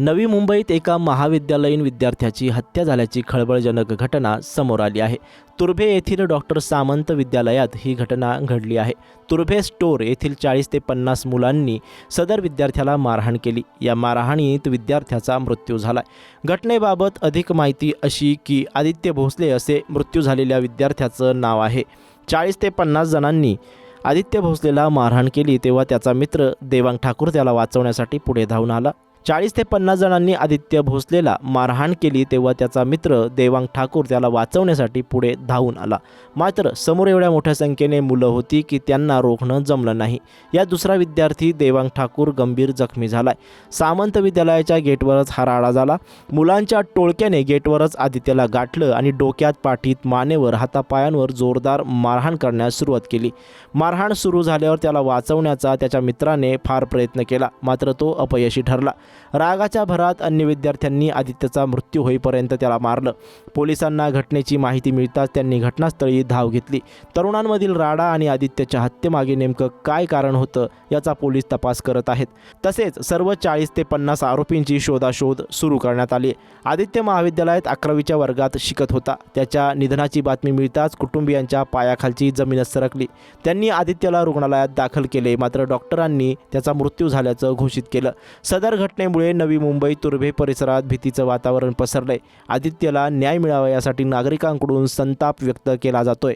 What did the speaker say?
नवी मुंबईत एका महाविद्यालयीन विद्यार्थ्याची हत्या झाल्याची खळबळजनक घटना समोर आली आहे. तुर्भे येथील डॉक्टर सामंत विद्यालयात ही घटना घडली आहे. तुर्भे स्टोर येथील चाळीस ते पन्नास मुलांनी सदर विद्यार्थ्याला मारहाण केली. या मारहाणीत विद्यार्थ्याचा मृत्यू झाला. घटनेबाबत अधिक माहिती अशी की आदित्य भोसले असे मृत्यू झालेल्या विद्यार्थ्याचं नाव आहे. चाळीस ते पन्नास जणांनी आदित्य भोसलेला मारहाण केली तेव्हा त्याचा मित्र देवांग ठाकूर त्याला वाचवण्यासाठी पुढे धावून आला. चाळीस ते पन्नास जणांनी आदित्य भोसलेला मारहाण केली तेव्हा त्याचा मित्र देवांग ठाकूर त्याला वाचवण्यासाठी पुढे धावून आला. मात्र समोर एवढ्या मोठ्या संख्येने मुलं होती की त्यांना रोखणं जमलं नाही. या दुसरा विद्यार्थी देवांग ठाकूर गंभीर जखमी झालाय. सामंत विद्यालयाच्या गेटवरच हा राडा झाला. मुलांच्या टोळक्याने गेटवरच आदित्यला गाठलं आणि डोक्यात पाठीत मानेवर हातापायांवर जोरदार मारहाण करण्यास सुरुवात केली. मारहाण सुरू झाल्यावर त्याला वाचवण्याचा त्याच्या मित्राने फार प्रयत्न केला. मात्र तो अपयशी ठरला. रागाच्या भरात अन्य विद्यार्थ्यांनी आदित्यचा मृत्यू होईपर्यंत त्याला मारलं. पोलिसांना घटनेची माहिती मिळताच त्यांनी घटनास्थळी धाव घेतली. तरुणांमधील राडा आणि आदित्यच्या हत्येमागे नेमकं काय कारण होतं याचा पोलीस तपास करत आहेत. तसेच सर्व चाळीस ते पन्नास आरोपींची शोधाशोध सुरू करण्यात आली. आदित्य महाविद्यालयात अकरावीच्या वर्गात शिकत होता. त्याच्या निधनाची बातमी मिळताच कुटुंबियांच्या पायाखालची जमीनच सरकली. त्यांनी आदित्यला रुग्णालयात दाखल केले. मात्र डॉक्टरांनी त्याचा मृत्यू झाल्याचं घोषित केलं. सदर घटने घटनेमुळे नवी मुंबई तुर्भे परिसरात भीतीचं वातावरण पसरलंय. आदित्यला न्याय मिळावा यासाठी नागरिकांकडून संताप व्यक्त केला जातोय.